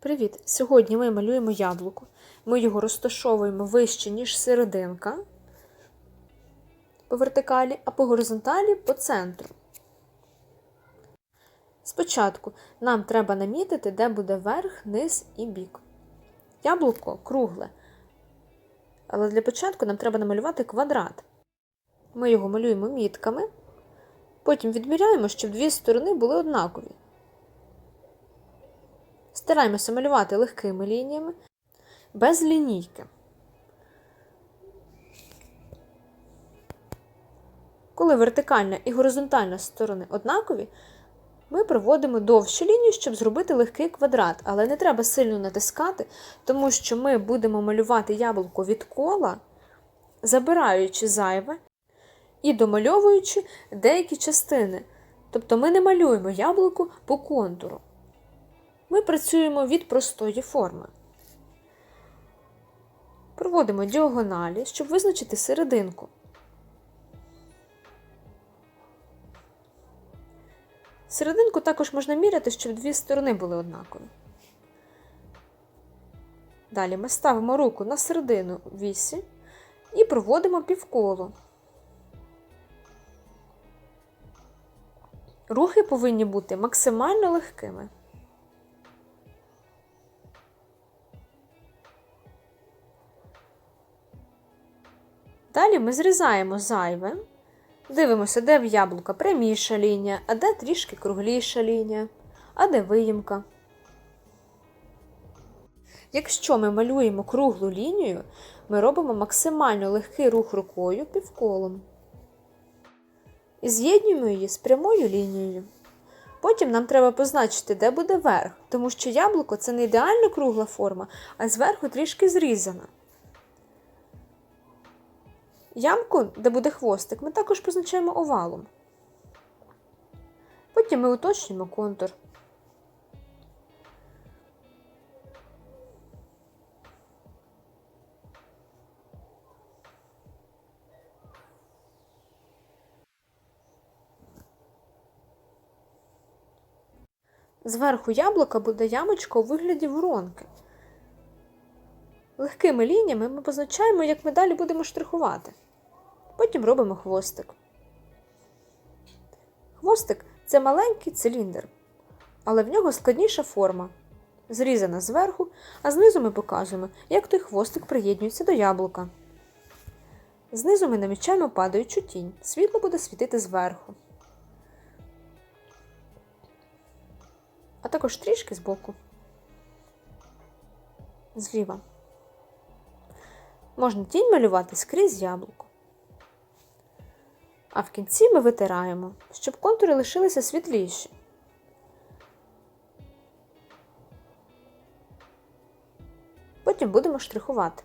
Привіт! Сьогодні ми малюємо яблуко. Ми його розташовуємо вище, ніж серединка по вертикалі, а по горизонталі по центру. Спочатку нам треба намітити, де буде верх, низ і бік. Яблуко кругле. Але для початку нам треба намалювати квадрат. Ми його малюємо мітками, потім відміряємо, щоб дві сторони були однакові. Стараємося малювати легкими лініями, без лінійки. Коли вертикальна і горизонтальна сторони однакові, ми проводимо довшу лінію, щоб зробити легкий квадрат, але не треба сильно натискати, тому що ми будемо малювати яблуко від кола, забираючи зайве і домальовуючи деякі частини. Тобто ми не малюємо яблуко по контуру. Ми працюємо від простої форми. Проводимо діагоналі, щоб визначити серединку. Серединку також можна міряти, щоб дві сторони були однакові. Далі ми ставимо руку на середину вісі і проводимо півколо. Рухи повинні бути максимально легкими. Далі ми зрізаємо зайве, дивимося, де в яблука пряміша лінія, а де трішки кругліша лінія, а де виїмка. Якщо ми малюємо круглу лінію, ми робимо максимально легкий рух рукою півколом. І з'єднуємо її з прямою лінією. Потім нам треба позначити, де буде верх, тому що яблуко це не ідеально кругла форма, а зверху трішки зрізана. Ямку, де буде хвостик, ми також позначаємо овалом. Потім ми уточнюємо контур. Зверху яблука буде ямочка у вигляді воронки. Легкими лініями ми позначаємо, як ми далі будемо штрихувати. Потім робимо хвостик. Хвостик це маленький циліндр, але в нього складніша форма. Зрізана зверху, а знизу ми показуємо, як той хвостик приєднується до яблука. Знизу ми намічаємо падаючу тінь. Світло буде світити зверху. А також трішки збоку. Зліва. Можна тінь малювати скрізь яблуко. А в кінці ми витираємо, щоб контури лишилися світліші. Потім будемо штрихувати.